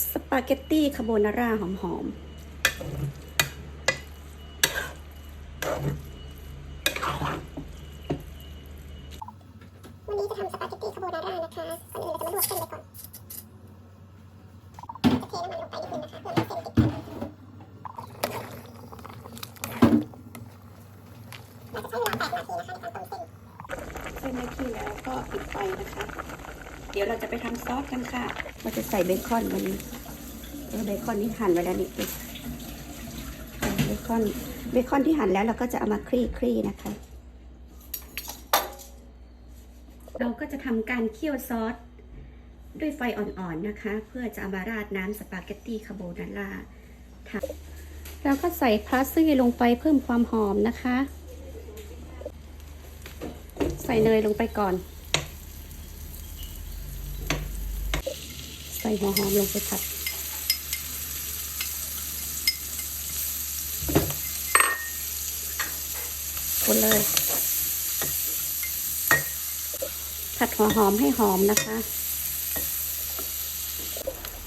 สปาเกตตี้คาโบนาร่าหอมวันนี้จะทำสปาเกตตี้คาโบนาร่านะคะก่อนอื่นเราจะมาลวกเส้นไปก่อนจะเทน้ำมันลงไปนิดนึงนะคะเพื่อให้เส้นติดกันเราจะใช้เวลา8นาทีนะคะในการต้มเส้นๆเส้นได้ที่แล้วก็ปิดไฟนะคะ เดี๋ยวเราจะไปทำซอสกันค่ะ เราจะใส่เบคอนวันนี้เบคอนที่หั่นไว้แล้วนี่เบคอนเบคอนที่หั่นแล้วเราก็จะเอามาคลี่คลี่ๆนะคะ เราก็จะทำการเคี่ยวซอสด้วยไฟอ่อนๆนะคะ เพื่อจะเอามาราดน้ำสปาเกตตี้คาโบนาร่าค่ะแล้วก็ใส่พาสซี่ลงไปเพิ่มความหอมนะคะ ใส่เนยลงไปก่อน ใส่หัวหอมลงไปผัดคนเลย ผัดหัวหอมให้หอมนะคะ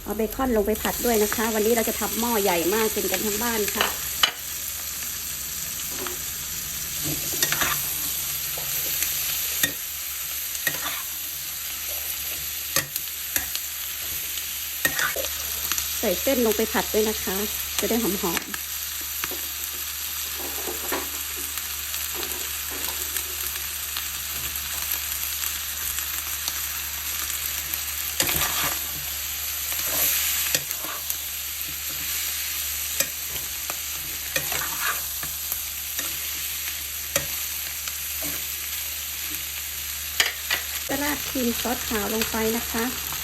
เอาเบคอนลงไปผัดด้วยนะคะ วันนี้เราจะทำหม้อใหญ่มากกินกันทั้งบ้านค่ะ ส่เส้นลงไปผัดด้วยนะคะ จะได้หอมๆจะราดครีมซอสขาวลงไปนะคะ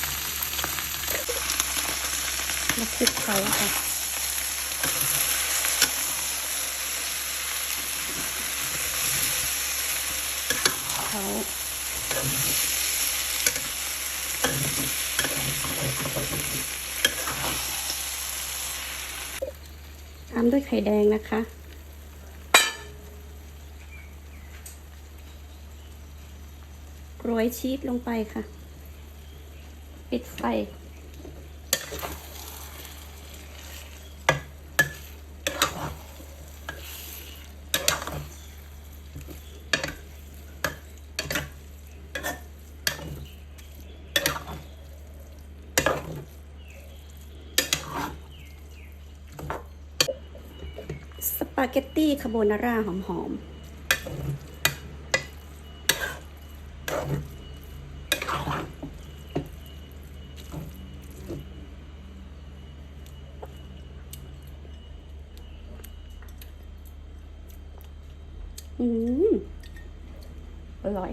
แล้วคลุกเขาค่ะเขาตามด้วยไข่แดงนะคะ โรยชีสลงไปค่ะ ปิดไฟ สปาเกตตี้คาโบนาร่าหอมๆ อืม อร่อย